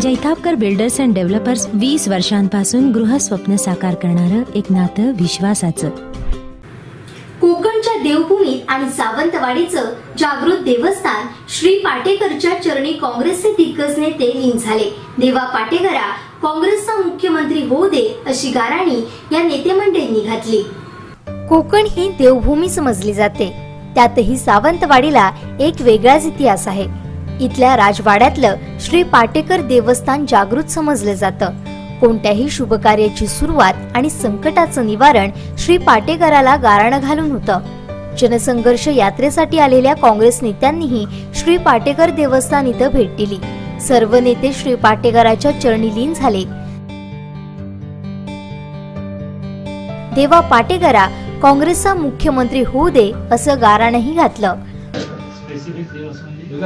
Jaitapkar builders and developers वीस वर्षांपासून गृहस्वप्न साकार करणारं एक नातं विश्वासाचं. कोकणच्या देवभूमीत आणि सावंतवाडीचं जागृत देवस्थान श्री पाटेकरच्या चरणी काँग्रेसचे दिग्गज नेते लीन झाले. देवा पाटेकरा काँग्रेसचा मुख्यमंत्री होऊ दे अशी गाराणी या नेते मंडळींनी घातली. कोकण ही देवभूमी समजली जाते. त्यातही सावंतवाडीला एक वेगळाच इतिहास आहे. इथल्या राजवाड्यातलं श्री पाटेकर देवस्थान जागृत समजलं जातं. कोणत्याही शुभकार्याची सुरुवात आणि संकटाचं निवारण श्री पाटेकराला गाराणं घालून होतं. जनसंघर्ष यात्रेसाठी आलेल्या काँग्रेस नेत्यांनीही श्री पाटेकर देवस्थान इथं भेट दिली. सर्व नेते श्री पाटेकराच्या चरणी लीन झाले. देवा पाटेकरा काँग्रेसचा मुख्यमंत्री होऊ दे असं गाराणही घातलं. हे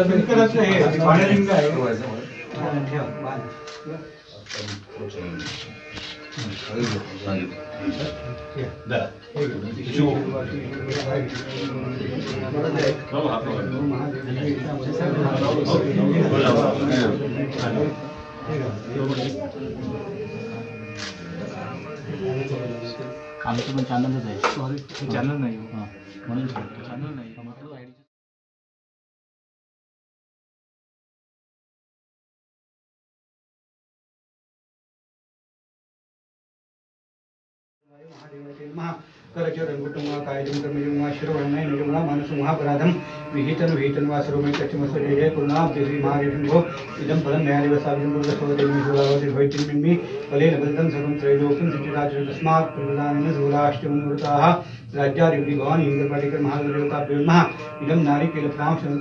आमचं पण चॅनलच आहे. सॉरी चॅनल नाही. म्हणून चॅनल नाही. करचरणकुटुंबा विहितन विहितन वा जय इदं फलं न्यायादिवसाभिजं फलेन सर्वं त्रैलोक्यं तस्मात् प्रदानेन सुराष्टमनुवृताः राज्याधिपति भवानी इंद्रपाटिकर महादेवताभ्यो नमः. इदं नारिकेलफलां शरणं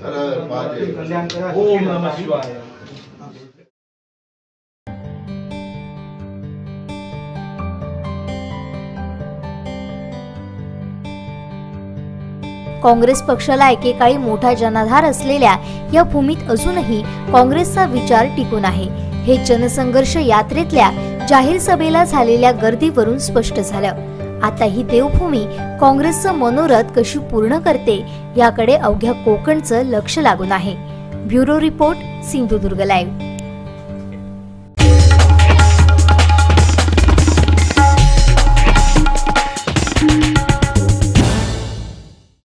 ओम नमः शिवाय. काँग्रेस पक्षाला एकेकाळी मोठा जनाधार असलेल्या या भूमीत अजूनही काँग्रेसचा विचार टिकून आहे. हे जनसंघर्ष यात्रेतल्या जाहीर सभेला झालेल्या गर्दीवरून स्पष्ट झालं. आता ही देवभूमी काँग्रेसचं मनोरथ कशी पूर्ण करते याकडे अवघ्या कोकणचं लक्ष लागून आहे. Bureau report Sindhudurg live.